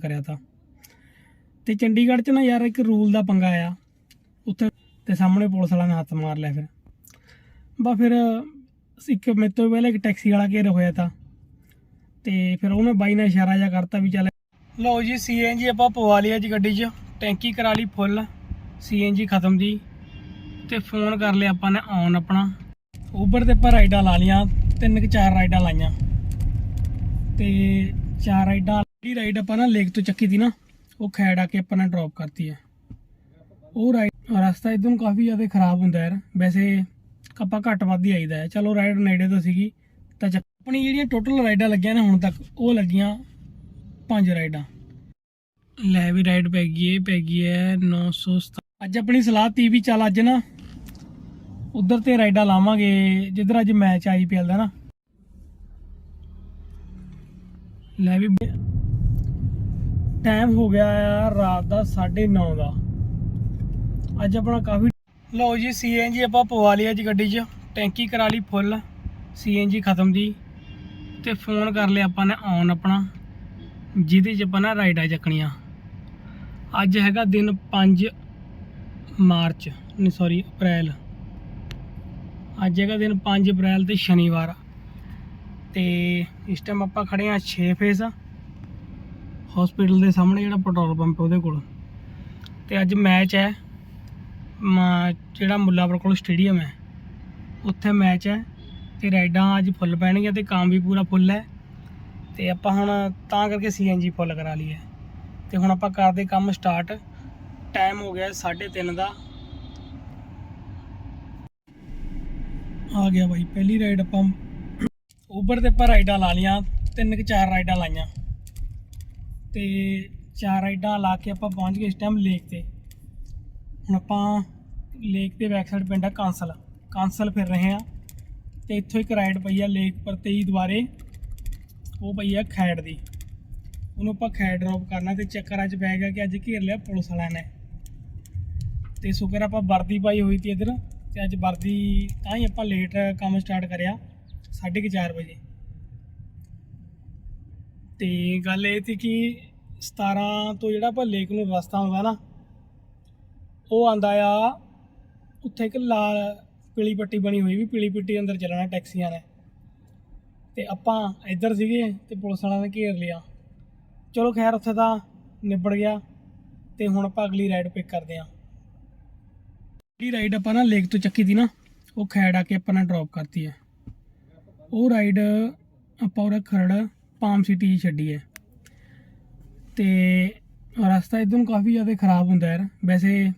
ਕਰਿਆ ਤਾਂ। ਤੇ ਚੰਡੀਗੜ੍ਹ 'ਚ ਨਾ ਯਾਰ ਇੱਕ ਰੂਲ ਦਾ ਪੰਗਾ ਆ। ਉੱਥੇ ਤੇ ਸਾਹਮਣੇ ਪੁਲਿਸ ਵਾਲਾ ਨੇ ਹੱਥ ਮਾਰ ਲਿਆ ਫਿਰ। ਬਾ ਫਿਰ ਇੱਕ ਮੇਰੇ ਤੋਂ ਪਹਿਲਾਂ ਇੱਕ ਟੈਕਸੀ ਵਾਲਾ ਘੇਰ ਹੋਇਆ ਤਾਂ। ਤੇ ਫਿਰ ਉਹਨੇ ਬਾਈ ਨੇ ਇਸ਼ਾਰਾ ਜਿਹਾ ਕਰਤਾ ਵੀ ਚੱਲ ਲਓ ਜੀ ਸੀਐਨਜੀ ਆਪਾਂ ਪਵਾ ਲਿਆ ਜੀ ਗੱਡੀ 'ਚ। ਟੈਂਕੀ ਕਰਾ ਲਈ ਫੁੱਲ। ਸੀਐਨਜੀ ਖਤਮ ਦੀ ਤੇ ਫੋਨ ਕਰ ਲਿਆ ਆਪਾਂ ਨੇ ਆਨ ਆਪਣਾ। ਉਬਰ ਤੇ ਆਪਾਂ ਰਾਈਡਾਂ ਲਾ ਲੀਆਂ ਤਿੰਨ ਕਿ ਚਾਰ ਰਾਈਡਾਂ ਲਾਈਆਂ। ਤੇ ਚਾਰ ਰਾਈਡਾਂ ਜਿਹੜੀ ਰਾਈਡ ਆਪਾਂ ਨਾ ਲੇਕ ਤੋਂ ਚੱਕੀ ਦੀ ਨਾ, ਉਹ ਖੈੜ ਆ ਕੇ ਆਪਾਂ ਨੇ ਡ੍ਰੌਪ ਕਰਤੀ ਹੈ ਉਹ ਰਾਈਡ ਰਸਤਾ ਇਦੋਂ ਕਾਫੀ ਜ਼ਿਆਦਾ ਖਰਾਬ ਹੁੰਦਾ ਯਾਰ। ਵੈਸੇ ਆਪਾਂ ਘੱਟ ਵੱਧ ਹੀ ਆਈਦਾ ਚਲੋ ਰਾਈਡ ਨੇੜੇ ਤੋਂ ਸੀਗੀ, ਤਾਂ ਆਪਣੀ ਜਿਹੜੀਆਂ ਟੋਟਲ ਰਾਈਡਾਂ ਲੱਗੀਆਂ ਨੇ ਹੁਣ ਤੱਕ, ਉਹ ਲੱਗੀਆਂ ਪੰਜ ਰਾਈਡਾਂ ਲੈ ਵੀ ਰਾਈਡ ਪੈ ਗਈ ਹੈ ਪੈ ਗਈ ਹੈ 907 ਅੱਜ ਆਪਣੀ ਸਲਾਹ ਤੀ ਵੀ ਚੱਲ ਅੱਜ ਨਾ ਉਧਰ ਤੇ ਰਾਈਡਾਂ ਲਾਵਾਂਗੇ, ਜਿੱਧਰ ਅੱਜ ਮੈਚ ਆਈਪੀਐਲ ਦਾ ਨਾ। ਲੈ ਵੀ ਟਾਈਮ ਹੋ ਗਿਆ ਆ ਰਾਤ ਦਾ 9:30 ਦਾ। ਅੱਜ ਆਪਣਾ ਕਾਫੀ ਲਓ ਜੀ ਸੀਐਨਜੀ ਆਪਾਂ ਪਵਾ ਲਿਆ ਜੀ ਗੱਡੀ 'ਚ। ਟੈਂਕੀ ਕਰਾ ਲਈ ਫੁੱਲ ਸੀਐਨਜੀ ਖਤਮ ਦੀ। ਤੇ ਫੋਨ ਕਰ ਲਿਆ ਆਪਾਂ ਨੇ ਆਨ ਆਪਣਾ। ਜਿਹਦੇ 'ਚ ਆਪਾਂ ਨਾ ਰਾਈਡਾਂ ਚੱਕਣੀਆਂ। ਅੱਜ ਹੈਗਾ ਦਿਨ 5 ਮਾਰਚ। ਨਹੀਂ ਸੌਰੀ ਅਪ੍ਰੈਲ। ਅੱਜ ਹੈਗਾ ਦਿਨ 5 ਅਪ੍ਰੈਲ ਤੇ ਸ਼ਨੀਵਾਰ। ਤੇ ਇਸ ਟਾਈਮ ਆਪਾਂ ਖੜੇ ਆ 6 ਫੇਸ ਹਸਪੀਟਲ ਦੇ ਸਾਹਮਣੇ ਜਿਹੜਾ ਪੈਟਰੋਲ ਪੰਪ ਉਹਦੇ ਕੋਲ। ਤੇ ਅੱਜ ਮੈਚ ਹੈ। ਮ- ਜਿਹੜਾ ਮੁੱਲਾਪੁਰ ਕੋਲ ਸਟੇਡੀਅਮ ਹੈ। ਉੱਥੇ ਮੈਚ ਹੈ ਤੇ ਰਾਈਡਾਂ ਅੱਜ ਫੁੱਲ ਪੈਣਗੀਆਂ ਤੇ ਕੰਮ ਵੀ ਪੂਰਾ ਫੁੱਲ ਹੈ। ਤੇ ਆਪਾਂ ਹੁਣ ਤਾਂ ਕਰਕੇ ਸੀਐਨਜੀ ਫੁੱਲ ਕਰਾ ਲਈ ਹੈ ਤੇ ਹੁਣ ਆਪਾਂ ਕਰਦੇ ਕੰਮ ਸਟਾਰਟ ਟਾਈਮ ਹੋ ਗਿਆ 3:30 ਦਾ। ਆ ਗਿਆ ਬਾਈ, ਪਹਿਲੀ ਰਾਈਡ ਆਪਾਂ। ਉਬਰ ਤੇ ਆਪਾਂ ਰਾਈਡਾਂ ਲਾ ਲੀਆਂ ਤਿੰਨ ਕਿ ਚਾਰ ਰਾਈਡਾਂ ਲਾਈਆਂ। ਤੇ ਚਾਰ ਰਾਈਡਾਂ ਲਾ ਕੇ ਆਪਾਂ ਪਹੁੰਚ ਗਏ ਇਸ ਟਾਈਮ ਲੇਕ ਤੇ। ਹੁਣ ਆਪਾਂ ਲੇਕ ਦੇ ਬੈਕ ਸਾਈਡ ਪਿੰਡ ਆ ਕਾਂਸਲ। ਕਾਂਸਲ ਫਿਰ ਰਹੇ ਆ ਤੇ ਇੱਥੋਂ ਇੱਕ ਰਾਈਡ ਪਈ ਆ ਲੇਕ ਪਰ 23 ਦੁਆਰੇ। ਉਹ ਪਈ ਆ ਖੈੜ ਦੀ। ਉਹਨੂੰ ਆਪਾਂ ਖੈੜ ਡ੍ਰੌਪ ਕਰਨਾ ਤੇ ਚੱਕਰਾਂ 'ਚ ਪੈ ਗਿਆ ਕਿ ਅੱਜ ਘੇਰ ਲਿਆ ਪੁਲਿਸ ਵਾਲਿਆਂ ਨੇ। ਤੇ ਸ਼ੁਕਰ ਆਪਾਂ ਵਰਦੀ ਪਾਈ ਹੋਈ ਸੀ ਇੱਧਰ। ਤੇ ਅੱਜ ਵਰਦੀ ਤਾਂ ਹੀ ਆਪਾਂ ਲੇਟ ਕੰਮ ਸਟਾਰਟ ਕਰਿਆ। 4:30 ਵਜੇ। ਤੇ ਗੱਲ ਇਹ ਸੀ ਕਿ 17 ਤੋਂ ਜਿਹੜਾ ਆਪਾਂ ਲੇਕ ਨੂੰ ਰਸਤਾ ਆਉਂਦਾ ਨਾ, ਉਹ ਆਂਦਾ ਆ ਉੱਥੇ ਇੱਕ ਲਾਲ ਪੀਲੀ ਪੱਟੀ ਬਣੀ ਹੋਈ ਵੀ, ਪੀਲੀ ਪੱਟੀ ਅੰਦਰ ਚੱਲਣਾ ਟੈਕਸੀਆਂ ਨੇ। ਤੇ ਆਪਾਂ ਇੱਧਰ ਸੀਗੇ ਤੇ ਪੁਲਿਸ ਵਾਲਿਆਂ ਨੇ ਘੇਰ ਲਿਆ। ਚਲੋ ਖੈਰ ਉੱਥੇ ਤਾਂ ਨਿਬੜ ਗਿਆ ਤੇ ਹੁਣ ਆਪਾਂ ਅਗਲੀ ਰਾਈਡ ਪਿਕ ਕਰਦੇ ਆਂ ਅਗਲੀ ਰਾਈਡ ਆਪਾਂ ਨਾ ਲੇਕ ਤੋਂ ਚੱਕੀ ਦੀ ਨਾ, ਉਹ ਖੈੜ ਆ ਕੇ ਆਪਾਂ ਨੇ ਡ੍ਰੌਪ ਕਰਤੀ ਹੈ। ਉਹ ਰਾਈਡ ਆਪਾਂ ਉਹਦਾ ਖਰੜ ਪਾਮ ਸਿਟੀ 'ਚ ਛੱਡੀ ਹੈ। ਤੇ ਰਸਤਾ ਇਦੋਂ ਕਾਫੀ ਜ਼ਿਆਦਾ ਖਰਾਬ ਹੁੰਦਾ ਯਾਰ। ਵੈਸੇ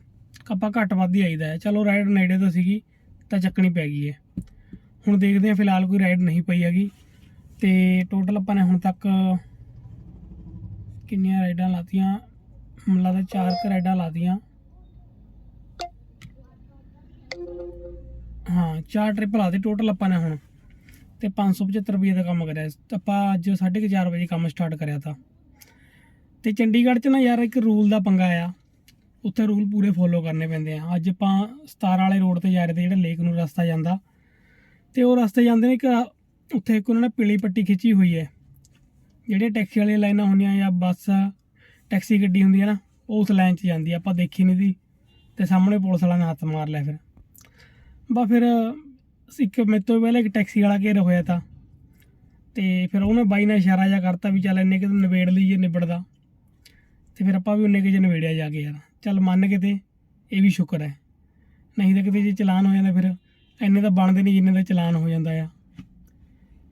ਆਪਾਂ ਘੱਟ ਵੱਧ ਹੀ ਆਈਦਾ ਹੈ। ਚਲੋ ਰਾਈਡ ਨੇੜੇ ਤੋਂ ਸੀਗੀ, ਤਾਂ ਚੱਕਣੀ ਪੈ ਗਈ ਹੈ। ਹੁਣ ਦੇਖਦੇ ਹਾਂ, ਫਿਲਹਾਲ ਕੋਈ ਰਾਈਡ ਨਹੀਂ ਪਈ ਹੈਗੀ। ਤੇ ਟੋਟਲ ਆਪਾਂ ਨੇ ਹੁਣ ਤੱਕ ਕਿੰਨੀਆਂ ਰਾਈਡਾਂ ਲਾਤੀਆਂ? ਮੈਨੂੰ ਲੱਗਦਾ ਚਾਰ ਕੁ ਰਾਈਡਾਂ ਲਾਤੀਆਂ। ਹਾਂ, ਚਾਰ ਟ੍ਰਿਪ ਲਾਤੇ ਟੋਟਲ ਆਪਾਂ ਨੇ ਹੁਣ। ਤੇ 575 ਰੁਪਏ ਦਾ ਕੰਮ ਕਰਿਆ। ਤੇ ਆਪਾਂ ਅੱਜ 4:30 ਵਜੇ ਕੰਮ ਸਟਾਰਟ ਕਰਿਆ ਤਾਂ। ਤੇ ਚੰਡੀਗੜ੍ਹ 'ਚ ਨਾ ਯਾਰ ਇੱਕ ਰੂਲ ਦਾ ਪੰਗਾ ਆ। ਉੱਥੇ ਰੂਲ ਪੂਰੇ ਫੋਲੋ ਕਰਨੇ ਪੈਂਦੇ ਆ। ਅੱਜ ਆਪਾਂ 17 ਵਾਲੇ ਰੋਡ ਤੇ ਜਾ ਰਹੇ ਤੇ ਜਿਹੜਾ ਲੇਕ ਨੂੰ ਰਸਤਾ ਜਾਂਦਾ। ਤੇ ਉਹ ਰਸਤੇ ਜਾਂਦੇ ਨੇ ਇੱਕ, ਉੱਥੇ ਇੱਕ ਉਹਨਾਂ ਨੇ ਪੀਲੀ ਪੱਟੀ ਖਿੱਚੀ ਹੋਈ ਹੈ। ਜਿਹੜੇ ਟੈਕਸੀ ਵਾਲੀਆਂ ਲਾਈਨਾਂ ਹੁੰਦੀਆਂ ਜਾਂ ਬੱਸ ਟੈਕਸੀ ਗੱਡੀ ਹੁੰਦੀ ਹੈ ਨਾ, ਉਹ ਉਸ ਲਾਈਨ 'ਚ ਜਾਂਦੀ ਆਪਾਂ ਦੇਖੀ ਨਹੀਂ ਦੀ ਤੇ ਸਾਹਮਣੇ ਪੁਲਿਸ ਵਾਲਾ ਨੇ ਹੱਥ ਮਾਰ ਲਿਆ ਫਿਰ। ਬਾ ਫਿਰ ਇੱਕ ਮੇਰੇ ਤੋਂ ਪਹਿਲਾਂ ਇੱਕ ਟੈਕਸੀ ਵਾਲਾ ਘੇਰ ਹੋਇਆ ਤਾਂ। ਤੇ ਫਿਰ ਉਹਨੇ ਬਾਈ ਨੇ ਇਸ਼ਾਰਾ ਜਿਹਾ ਕਰਤਾ ਵੀ ਚੱਲ ਇੰਨੇ ਕਿ ਨਿਬੇੜ ਲਈਏ ਨਿਬੜਦਾ। ਤੇ ਫਿਰ ਆਪਾਂ ਵੀ ਉਹਨੇ ਕਿ ਨਿਬੇੜਿਆ ਜਾ ਕੇ ਯਾਰ। ਚੱਲ ਮੰਨ ਕੇ ਤੇ ਇਹ ਵੀ ਸ਼ੁਕਰ ਹੈ। ਨਹੀਂ ਤਾਂ ਕਿਤੇ ਜੇ ਚਲਾਨ ਹੋ ਜਾਂਦਾ ਫਿਰ ਇੰਨੇ ਤਾਂ ਬਣਦੇ ਨਹੀਂ ਜਿੰਨੇ ਦਾ ਚਲਾਨ ਹੋ ਜਾਂਦਾ ਆ।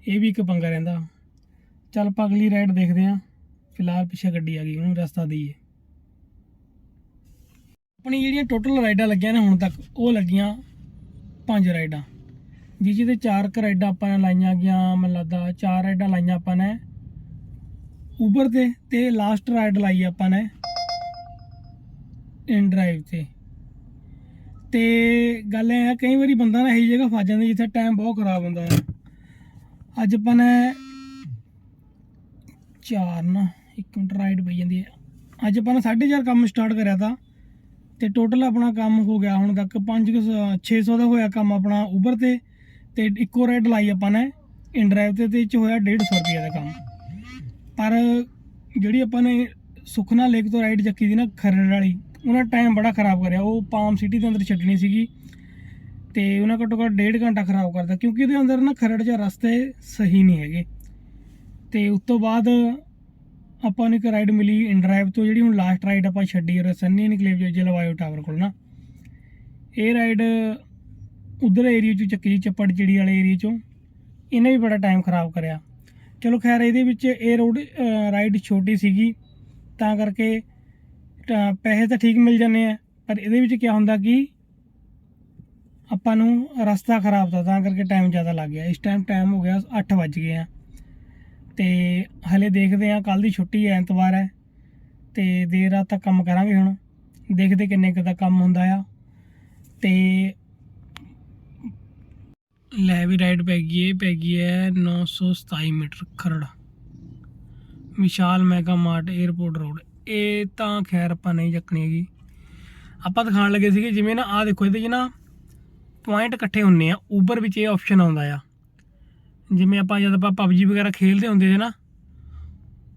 ਇਹ ਵੀ ਇੱਕ ਪੰਗਾ ਰਹਿੰਦਾ। ਚੱਲ ਆਪਾਂ ਅਗਲੀ ਰਾਈਡ ਦੇਖਦੇ ਆਂ ਫਿਲਹਾਲ ਪਿੱਛੇ ਗੱਡੀ ਆ ਗਈ, ਉਹਨੂੰ ਰਸਤਾ ਦਈਏ। ਆਪਣੀ ਜਿਹੜੀਆਂ ਟੋਟਲ ਰਾਈਡਾਂ ਲੱਗੀਆਂ ਨੇ ਹੁਣ ਤੱਕ, ਉਹ ਲੱਗੀਆਂ ਪੰਜ ਰਾਈਡਾਂ ਜਿਸ ਜਿਹਦੇ ਚਾਰ ਕੁ ਰਾਈਡਾਂ ਆਪਾਂ ਨੇ ਲਾਈਆਂ ਗਿਆ ਮੈਨੂੰ ਲੱਗਦਾ ਚਾਰ ਰਾਈਡਾਂ ਲਾਈਆਂ ਆਪਾਂ ਨੇ। ਉਬਰ ਤੇ ਤੇ ਲਾਸਟ ਰਾਈਡ ਲਾਈ ਆਪਾਂ ਨੇ। ਇਨ ਡਰਾਈਵ ਤੇ। ਤੇ ਗੱਲ ਇਹ ਹੈ, ਕਈ ਵਾਰੀ ਬੰਦਾ ਨਾ ਇਹੀ ਜਗ੍ਹਾ ਫਸ ਜਾਂਦਾ ਜਿੱਥੇ ਟਾਈਮ ਬਹੁਤ ਖਰਾਬ ਹੁੰਦਾ ਹੈ। ਅੱਜ ਆਪਾਂ ਨੇ ਚਾਰ ਨਾ, ਇੱਕ ਮਿੰਟ ਰਾਈਡ ਪਈ ਜਾਂਦੀ ਹੈ। ਅੱਜ ਆਪਾਂ ਨੇ 4:30 ਕੰਮ ਸਟਾਰਟ ਕਰਿਆ ਤਾਂ। ਤੇ ਟੋਟਲ ਆਪਣਾ ਕੰਮ ਹੋ ਗਿਆ, ਹੁਣ ਤੱਕ 5 600 ਦਾ ਹੋਇਆ ਕੰਮ ਆਪਣਾ ਉਬਰ ਤੇ। ਤੇ ਇੱਕੋ ਰਾਈਡ ਲਾਈ ਆਪਾਂ ਨੇ ਇਨ ਡਰਾਈਵ ਤੇ ਤੇ ਇਹ 'ਚ ਹੋਇਆ 150 ਰੁਪਏ ਦਾ ਕੰਮ। ਪਰ ਜਿਹੜੀ ਆਪਾਂ ਨੇ ਸੁਖਨਾ ਲੇਕ ਤੋਂ ਰਾਈਡ ਚੱਕੀ ਦੀ ਨਾ ਖਰੜ ਵਾਲੀ, ਉਹਨਾਂ ਟਾਈਮ ਬੜਾ ਖਰਾਬ ਕਰਿਆ। ਉਹ ਪਾਮ ਸਿਟੀ ਦੇ ਅੰਦਰ ਛੱਡਣੀ ਸੀਗੀ ਤੇ ਉਹਨਾਂ ਘੱਟੋ ਘੱਟ ਡੇਢ ਘੰਟਾ ਖਰਾਬ ਕਰਦਾ ਕਿਉਂਕਿ ਉਹਦੇ ਅੰਦਰ ਨਾ ਖਰੜ 'ਚ ਰਸਤੇ ਸਹੀ ਨਹੀਂ ਹੈਗੇ। ਤੇ ਉਸ ਤੋਂ ਬਾਅਦ ਆਪਾਂ ਨੂੰ ਇੱਕ ਰਾਈਡ ਮਿਲੀ ਇਨਡਰਾਈਵ ਤੋਂ, ਜਿਹੜੀ ਹੁਣ ਲਾਸਟ ਰਾਈਡ ਆਪਾਂ ਛੱਡੀ, ਉਹ ਸੰਨੀ ਨਿਕਲੇ ਜੋ ਜਲਵਾਯੂ ਟਾਵਰ ਕੋਲ ਨਾ। ਇਹ ਰਾਈਡ ਉਧਰ ਏਰੀਆ ਚੋਂ ਚੱਕੀ ਚੱਪੜ ਚਿੜੀ ਵਾਲੇ ਏਰੀਆ ਚੋਂ। ਇਹਨੇ ਵੀ ਬੜਾ ਟਾਈਮ ਖਰਾਬ ਕਰਿਆ। ਚਲੋ ਖੈਰ, ਇਹਦੇ ਵਿੱਚ ਇਹ ਰੋਡ ਰਾਈਡ ਛੋਟੀ ਸੀਗੀ। ਤਾਂ ਕਰਕੇ ਪੈਸੇ ਤਾਂ ਠੀਕ ਮਿਲ ਜਾਂਦੇ ਆ। ਪਰ ਇਹਦੇ ਵਿੱਚ ਕੀ ਹੁੰਦਾ ਕਿ ਆਪਾਂ ਨੂੰ ਰਸਤਾ ਖਰਾਬ ਤਾਂ ਤਾਂ ਕਰਕੇ ਟਾਈਮ ਜ਼ਿਆਦਾ ਲੱਗ ਗਿਆ। ਇਸ ਟਾਈਮ ਟਾਈਮ ਹੋ ਗਿਆ 8 ਵੱਜ ਗਏ ਆ। ਤੇ ਹਲੇ ਦੇਖਦੇ ਆ ਕੱਲ ਦੀ ਛੁੱਟੀ ਹੈ ਐਤਵਾਰ ਹੈ। ਤੇ ਦੇਰ ਰਾਤ ਤੱਕ ਕੰਮ ਕਰਾਂਗੇ ਹੁਣ। ਦੇਖਦੇ ਕਿੰਨੇ ਕੁ ਦਾ ਕੰਮ ਹੁੰਦਾ ਆ। ਤੇ ਲੈ ਵੀ ਰਾਈਡ ਪੈ ਗਈ ਇਹ ਪੈ ਗਈ ਹੈ 927 metre Kharar. Vishal mega mart airport road. ਇਹ ਤਾਂ ਖੈਰ ਆਪਾਂ ਨਹੀਂ ਚੱਕਣੀ ਹੈਗੀ। ਆਪਾਂ ਦਿਖਾਣ ਲੱਗੇ ਸੀਗੇ, ਜਿਵੇਂ ਨਾ ਆ ਦੇਖੋ, ਇਹਦੇ ਜੀ ਨਾ ਪੁਆਇੰਟ ਇਕੱਠੇ ਹੁੰਨੇ ਆ ਉਬਰ ਵਿੱਚ ਇਹ ਆਪਸ਼ਨ ਆਉਂਦਾ ਆ। ਜਿਵੇਂ ਆਪਾਂ ਜਦ ਆਪਾਂ ਪਬਜੀ ਵਗੈਰਾ ਖੇਲਦੇ ਹੁੰਦੇ ਸੀ ਨਾ,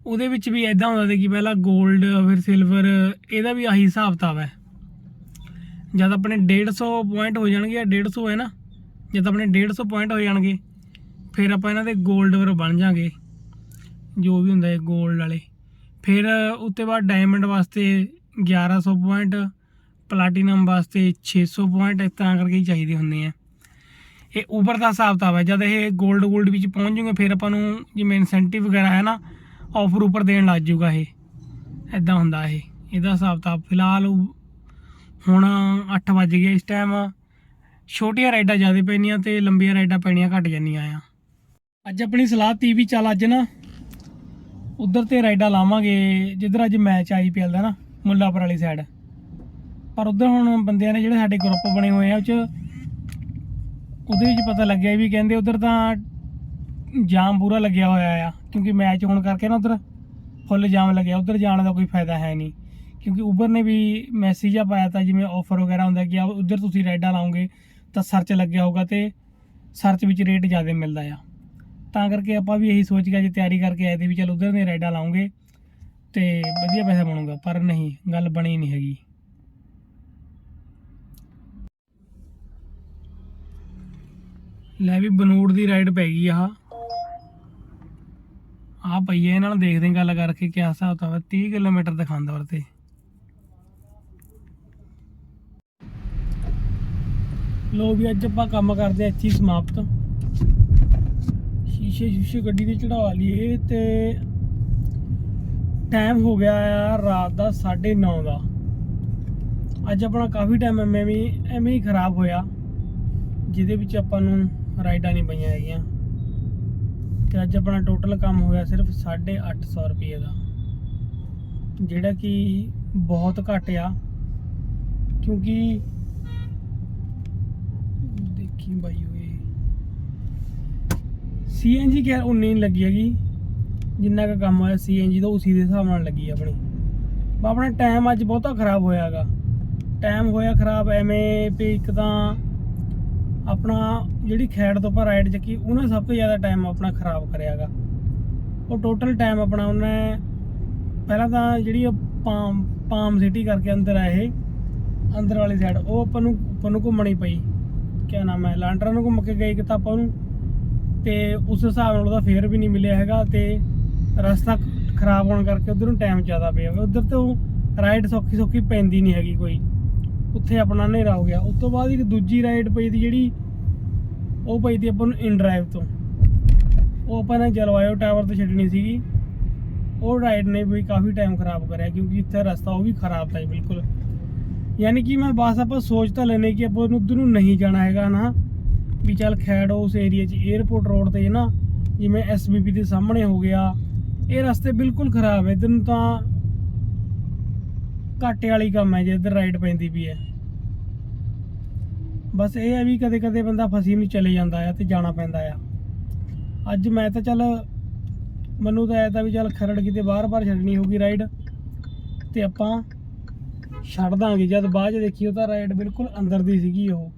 ਉਹਦੇ ਵਿੱਚ ਵੀ ਐਦਾਂ ਹੁੰਦਾ ਸੀ ਕਿ ਪਹਿਲਾਂ 골ਡ ਫਿਰ ਸਿਲਵਰ ਇਹਦਾ ਵੀ ਆਹੀ ਹਿਸਾਬ ਤਾਬ ਹੈ। ਜਦ ਆਪਣੇ 150 ਪੁਆਇੰਟ ਹੋ ਜਾਣਗੇ ਜਾਂ 150 ਹੈ ਨਾ ਜਦ ਆਪਣੇ 150 ਪੁਆਇੰਟ ਹੋ ਜਾਣਗੇ, ਫਿਰ ਆਪਾਂ ਇਹਨਾਂ ਦੇ 골ਡਵਰ ਬਣ ਜਾਾਂਗੇ, ਜੋ ਵੀ ਹੁੰਦਾ ਹੈ 골ਡ ਵਾਲੇ। ਫਿਰ ਉੱਤੇ ਬਾਅਦ ਡਾਇਮੰਡ ਵਾਸਤੇ 1100 ਪੁਆਇੰਟ ਪਲੈਟੀਨਮ ਵਾਸਤੇ 600 ਪੁਆਇੰਟ ਇਸ ਤਰ੍ਹਾਂ ਕਰਕੇ ਹੀ ਚਾਹੀਦੇ ਹੁੰਦੇ ਆ। ਇਹ ਉਬਰ ਦਾ ਹਿਸਾਬ ਤਾਬ ਹੈ ਜਦ ਇਹ 골ਡ 골ਡ ਵਿੱਚ ਪਹੁੰਚ ਜੂਗੇ ਫਿਰ ਆਪਾਂ ਨੂੰ ਜਿਵੇਂ ਇਨਸੈਂਟਿਵ ਵਗੈਰਾ ਹੈ ਨਾ ਆਫਰ ਉੱਪਰ ਦੇਣ ਲੱਗ ਜੂਗਾ ਇਹ। ਐਦਾਂ ਹੁੰਦਾ ਇਹ। ਇਹਦਾ ਹਿਸਾਬ ਤਾਬ ਫਿਲਹਾਲ ਹੁਣ 8 ਵਜ ਗਏ ਇਸ ਟਾਈਮ ਛੋਟੀਆਂ ਰਾਈਡਾਂ ਜ਼ਿਆਦਾ ਪੈਣੀਆਂ ਤੇ ਲੰਬੀਆਂ ਰਾਈਡਾਂ ਪੈਣੀਆਂ ਘਟ ਜਾਂਦੀਆਂ ਆ। ਅੱਜ ਆਪਣੀ ਸਲਾਹ ਤੀ ਵੀ ਚੱਲ ਅੱਜ ਨਾ, ਉਧਰ ਤੇ ਰਾਈਡਾਂ ਲਾਵਾਂਗੇ, ਜਿੱਧਰ ਅੱਜ ਮੈਚ ਆਈਪੀਐਲ ਦਾ ਨਾ, ਮੁੱਲਾਪੁਰ ਵਾਲੀ ਸਾਈਡ ਪਰ ਉਧਰ ਹੁਣ ਬੰਦਿਆਂ ਨੇ ਜਿਹੜੇ ਸਾਡੇ ਗਰੁੱਪ ਬਣੇ ਹੋਏ ਆ, ਉਹ ਚ ਉਹਦੇ ਵਿੱਚ ਪਤਾ ਲੱਗਿਆ ਵੀ ਕਹਿੰਦੇ ਉਧਰ ਤਾਂ ਜਾਮ ਪੂਰਾ ਲੱਗਿਆ ਹੋਇਆ ਆ, ਕਿਉਂਕਿ ਮੈਚ ਹੋਣ ਕਰਕੇ ਨਾ ਉਧਰ ਫੁੱਲ ਜਾਮ ਲੱਗਿਆ, ਉਧਰ ਜਾਣ ਦਾ ਕੋਈ ਫਾਇਦਾ ਹੈ ਨਹੀਂ। ਕਿਉਂਕਿ ਉਬਰ ਨੇ ਵੀ ਮੈਸੇਜ ਆ ਪਾਇਆ ਤਾਂ ਜਿਵੇਂ ਆਫਰ ਵਗੈਰਾ ਹੁੰਦਾ ਕਿ ਆ ਉਧਰ ਤੁਸੀਂ ਰਾਈਡਾਂ ਲਾਉਂਗੇ ਤਾਂ ਸਰਚ ਲੱਗਿਆ ਹੋਊਗਾ ਤੇ ਸਰਚ ਵਿੱਚ ਰੇਟ ਜ਼ਿਆਦਾ ਮਿਲਦਾ ਆ। ਤਾਂ ਕਰਕੇ ਆਪਾਂ ਵੀ ਇਹੀ ਸੋਚ ਕੇ ਅੱਜ ਤਿਆਰੀ ਕਰਕੇ ਆਏ ਤੇ ਵੀ ਚਲ ਉਧਰ ਦੇ ਰਾਈਡਾਂ ਲਾਉਂਗੇ ਤੇ ਵਧੀਆ ਪੈਸਾ ਬਣੂਗਾ, ਪਰ ਨਹੀਂ, ਗੱਲ ਬਣੀ ਨਹੀਂ ਹੈਗੀ। ਲੈ ਵੀ ਬਨੂੜ ਦੀ ਰਾਈਡ ਪੈ ਗਈ ਆਹ ਆ ਪਈਏ ਇਹਨਾਂ ਨਾਲ ਦੇਖਦੇ ਗੱਲ ਕਰਕੇ ਕਿਆ ਹਿਸਾਬ ਤਾਂ 30 ਕਿਲੋਮੀਟਰ ਦਿਖਾਉਂਦਾ ਵਰਤੇ ਲੋ ਵੀ ਅੱਜ ਆਪਾਂ ਕੰਮ ਕਰਦੇ ਆ ਇੱਥੇ ਹੀ ਸਮਾਪਤ। ਸ਼ੀਸ਼ੇ ਸ਼ੀਸ਼ੇ ਗੱਡੀ ਦੇ ਚੜਾ ਲਈਏ ਤੇ ਟਾਈਮ ਹੋ ਗਿਆ ਆ ਰਾਤ ਦਾ 9:30 ਦਾ। ਅੱਜ ਆਪਣਾ ਕਾਫੀ ਟਾਈਮ ਐਵੇਂ ਵੀ, ਐਵੇਂ ਹੀ ਖਰਾਬ ਹੋਇਆ, ਜਿਹਦੇ ਵਿੱਚ ਆਪਾਂ ਨੂੰ ਰਾਈਡਾਂ ਨਹੀਂ ਪਈਆਂ ਹੈਗੀਆਂ। ਤੇ ਅੱਜ ਆਪਣਾ ਟੋਟਲ ਕੰਮ ਹੋਇਆ ਸਿਰਫ 850 ਰੁਪਏ ਦਾ। ਜਿਹੜਾ ਕਿ ਬਹੁਤ ਘੱਟ ਆ, ਕਿਉਂਕਿ ਦੇਖੀ ਬਾਈ ਓਏ। ਸੀਐਨਜੀ ਕਿ ਉਨੀ ਨਹੀਂ ਲੱਗੀ ਹੈਗੀ। ਜਿੰਨਾ ਕੁ ਕੰਮ ਹੋਇਆ ਸੀਐਨਜੀ ਦਾ, ਉਸੇ ਦੇ ਹਿਸਾਬ ਨਾਲ ਲੱਗੀ ਆਪਣੀ। ਬਾ ਆਪਣਾ ਟਾਈਮ ਅੱਜ ਬਹੁਤਾ ਖਰਾਬ ਹੋਇਆਗਾ ਟਾਈਮ ਹੋਇਆ ਖਰਾਬ, ਐਵੇਂ ਵੀ ਇੱਕ ਤਾਂ ਆਪਣਾ ਜਿਹੜੀ ਖੈੜ ਤੋਂ ਆਪਾਂ ਰਾਈਡ ਚੱਕੀ, ਉਹਨੇ ਸਭ ਤੋਂ ਜ਼ਿਆਦਾ ਟਾਈਮ ਆਪਣਾ ਖਰਾਬ ਕਰਿਆਗਾ ਉਹ ਟੋਟਲ ਟਾਈਮ ਆਪਣਾ ਉਹਨੇ, ਪਹਿਲਾਂ ਤਾਂ ਜਿਹੜੀ ਉਹ ਪਾਮ ਪਾਮ ਸਿਟੀ ਕਰਕੇ ਅੰਦਰ ਆਏ ਅੰਦਰ ਵਾਲੀ ਸਾਈਡ ਉਹ ਆਪਾਂ ਨੂੰ ਉੱਪਰ ਨੂੰ ਘੁੰਮਣੀ ਪਈ। ਕਿਆ ਨਾਮ ਹੈ ਲਾਂਡਰਾ ਨੂੰ ਘੁੰਮ ਕੇ ਗਏ ਕਿ ਆਪਾਂ ਨੂੰ। ਤੇ ਉਸ ਹਿਸਾਬ ਨਾਲ ਉਹਦਾ ਫੇਅਰ ਵੀ ਨਹੀਂ ਮਿਲਿਆ ਹੈਗਾ ਤੇ ਰਸਤਾ ਖਰਾਬ ਹੋਣ ਕਰਕੇ ਉਧਰ ਨੂੰ ਟਾਈਮ ਜ਼ਿਆਦਾ ਪਿਆ ਉਧਰ ਤੋਂ ਰਾਈਡ ਸੌਖੀ ਸੌਖੀ ਪੈਂਦੀ ਨਹੀਂ ਹੈਗੀ ਕੋਈ। ਉੱਥੇ ਆਪਣਾ ਹਨੇਰਾ ਹੋ ਗਿਆ। ਉਸ ਤੋਂ ਬਾਅਦ ਇੱਕ ਦੂਜੀ ਰਾਈਡ ਪਈ ਦੀ ਜਿਹੜੀ, ਉਹ ਪਈ ਤੀ ਆਪਾਂ ਨੂੰ ਇਨ ਡਰਾਈਵ ਤੋਂ। ਉਹ ਆਪਾਂ ਨੇ ਜਲਵਾਯੂ ਟਾਵਰ ਤੋਂ ਛੱਡਣੀ ਸੀਗੀ। ਉਹ ਰਾਈਡ ਨੇ ਵੀ ਕਾਫੀ ਟਾਈਮ ਖਰਾਬ ਕਰਿਆ ਕਿਉਂਕਿ ਇੱਥੇ ਰਸਤਾ ਉਹ ਵੀ ਖਰਾਬ ਤਾਂ ਜੀ, ਬਿਲਕੁਲ। ਯਾਨੀ ਕਿ ਮੈਂ ਬਸ ਆਪਾਂ ਸੋਚ ਤਾਂ ਲੈਨੇ ਕਿ ਆਪਾਂ ਨੂੰ ਉਧਰ ਨੂੰ ਨਹੀਂ ਜਾਣਾ ਹੈਗਾ ਨਾ, ਵੀ ਚੱਲ ਖੈੜ ਉਸ ਏਰੀਆ 'ਚ 에어ਪੋਰਟ ਰੋਡ ਤੇ ਨਾ, ਜਿਵੇਂ ਐਸਬੀਪੀ ਦੇ ਸਾਹਮਣੇ ਹੋ ਗਿਆ, ਇਹ ਰਸਤੇ ਬਿਲਕੁਲ ਖਰਾਬ ਹੈ, ਇਧਰ ਨੂੰ ਤਾਂ ਘਾਟੇ ਵਾਲੀ ਕੰਮ ਹੈ ਜੇ ਇੱਧਰ ਰਾਈਡ ਪੈਂਦੀ ਵੀ ਹੈ। ਬਸ ਇਹ ਹੈ ਵੀ ਕਦੇ ਕਦੇ ਬੰਦਾ ਫਸੀ ਨੂੰ ਚਲੇ ਜਾਂਦਾ ਆ ਤੇ ਜਾਣਾ ਪੈਂਦਾ ਆ। ਅੱਜ ਮੈਂ ਤਾਂ ਚੱਲ, ਮੈਨੂੰ ਤਾਂ ਐ ਤਾਂ ਵੀ ਚੱਲ ਖਰੜ ਕਿਤੇ ਬਾਹਰ-ਬਾਹਰ ਛੱਡਣੀ ਹੋਊਗੀ ਰਾਈਡ ਤੇ ਆਪਾਂ ਛੱਡ ਦਾਂਗੇ, ਜਦ ਬਾਅਦ ਚ ਦੇਖੀ ਉਹਦਾ ਰਾਈਡ ਬਿਲਕੁਲ ਅੰਦਰ ਦੀ ਸੀਗੀ ਉਹ।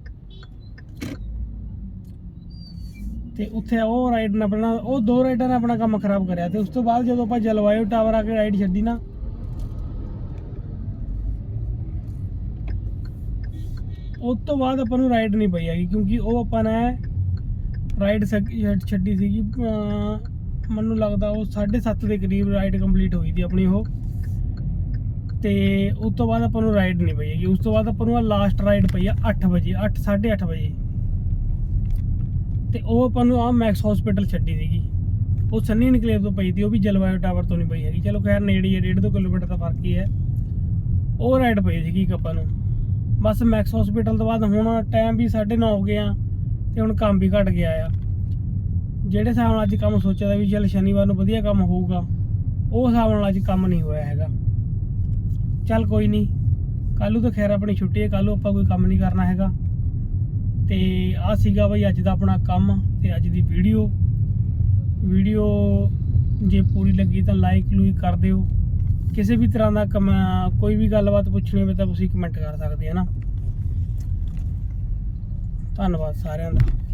ਤੇ ਉੱਥੇ ਉਹ ਰਾਈਡ ਨਾ ਆਪਣਾ, ਉਹ ਦੋ ਰਾਈਡਾਂ ਨੇ ਆਪਣਾ ਕੰਮ ਖਰਾਬ ਕਰਿਆ ਤੇ ਉਸ ਤੋਂ ਬਾਅਦ ਜਦੋਂ ਆਪਾਂ ਜਲਵਾਯੂ ਟਾਵਰ ਆ ਕੇ ਰਾਈਡ ਛੱਡੀ ਨਾ, ਉਸ ਤੋਂ ਬਾਅਦ ਆਪਾਂ ਨੂੰ ਰਾਈਡ ਨਹੀਂ ਪਈ ਹੈਗੀ, ਕਿਉਂਕਿ ਉਹ ਆਪਾਂ ਨੇ ਰਾਈਡ ਛੱਡੀ ਸੀਗੀ ਮੈਨੂੰ ਲੱਗਦਾ ਉਹ 7:30 ਦੇ ਕਰੀਬ ਰਾਈਡ ਕੰਪਲੀਟ ਹੋਈ ਸੀ ਆਪਣੀ ਉਹ। ਤੇ ਉਸ ਤੋਂ ਬਾਅਦ ਆਪਾਂ ਨੂੰ ਰਾਈਡ ਨਹੀਂ ਪਈ ਹੈਗੀ। ਉਸ ਤੋਂ ਬਾਅਦ ਆਪਾਂ ਨੂੰ ਲਾਸਟ ਰਾਈਡ ਪਈ ਆ 8 ਵਜੇ 8 8:30 ਵਜੇ। ਤੇ ਉਹ ਆਪਾਂ ਨੂੰ ਆ ਮੈਕਸ ਹਸਪੀਟਲ ਛੱਡੀ ਸੀਗੀ। ਉਹ ਸੰਨੀ ਨਿਕਲੇਵ ਤੋਂ ਪਈ ਸੀ, ਉਹ ਵੀ ਜਲਵਾਯੂ ਟਾਵਰ ਤੋਂ ਨਹੀਂ ਪਈ ਹੈਗੀ। ਚਲੋ ਖੈਰ ਨੇੜੇ ਹੀ ਹੈ 1.5 ਕਿਲੋਮੀਟਰ ਦਾ ਫ਼ਰਕ ਹੀ ਹੈ। ਉਹ ਰਾਈਡ ਪਈ ਸੀਗੀ ਇੱਕ ਆਪਾਂ ਨੂੰ। ਬਸ ਮੈਕਸ ਹਸਪੀਟਲ ਤੋਂ ਬਾਅਦ ਹੁਣ ਟਾਈਮ ਵੀ 9:30 ਹੋ ਗਏ ਆ ਤੇ ਹੁਣ ਕੰਮ ਵੀ ਘਟ ਗਿਆ ਆ। ਜਿਹੜੇ ਹਿਸਾਬ ਨਾਲ ਅੱਜ ਕੰਮ ਸੋਚਿਆ ਵੀ ਚੱਲ ਸ਼ਨੀਵਾਰ ਨੂੰ ਵਧੀਆ ਕੰਮ ਹੋਊਗਾ, ਉਹ ਹਿਸਾਬ ਨਾਲ ਅੱਜ ਕੰਮ ਨਹੀਂ ਹੋਇਆ ਹੈਗਾ। ਚੱਲ ਕੋਈ ਨਹੀਂ ਕੱਲ੍ਹ ਨੂੰ ਤਾਂ ਖੈਰ ਆਪਣੀ ਛੁੱਟੀ ਹੈ, ਕੱਲ੍ਹ ਨੂੰ ਆਪਾਂ ਕੋਈ ਕੰਮ ਨਹੀਂ ਕਰਨਾ ਹੈਗਾ। ਤੇ ਆ ਸੀਗਾ ਬਈ ਅੱਜ ਦਾ ਆਪਣਾ ਕੰਮ ਤੇ ਅੱਜ ਦੀ ਵੀਡੀਓ। ਵੀਡੀਓ ਜੇ ਪੂਰੀ ਲੱਗੀ ਤਾਂ ਲਾਈਕ ਲੂਈ ਕਰ ਦਿਓ। ਕਿਸੇ ਵੀ ਤਰ੍ਹਾਂ ਦਾ ਕਮ, ਕੋਈ ਵੀ ਗੱਲਬਾਤ ਪੁੱਛਣੀ ਹੋਵੇ ਤਾਂ ਤੁਸੀਂ ਕਮੈਂਟ ਕਰ ਸਕਦੇ ਹੋ ਨਾ। ਧੰਨਵਾਦ ਸਾਰਿਆਂ ਦਾ।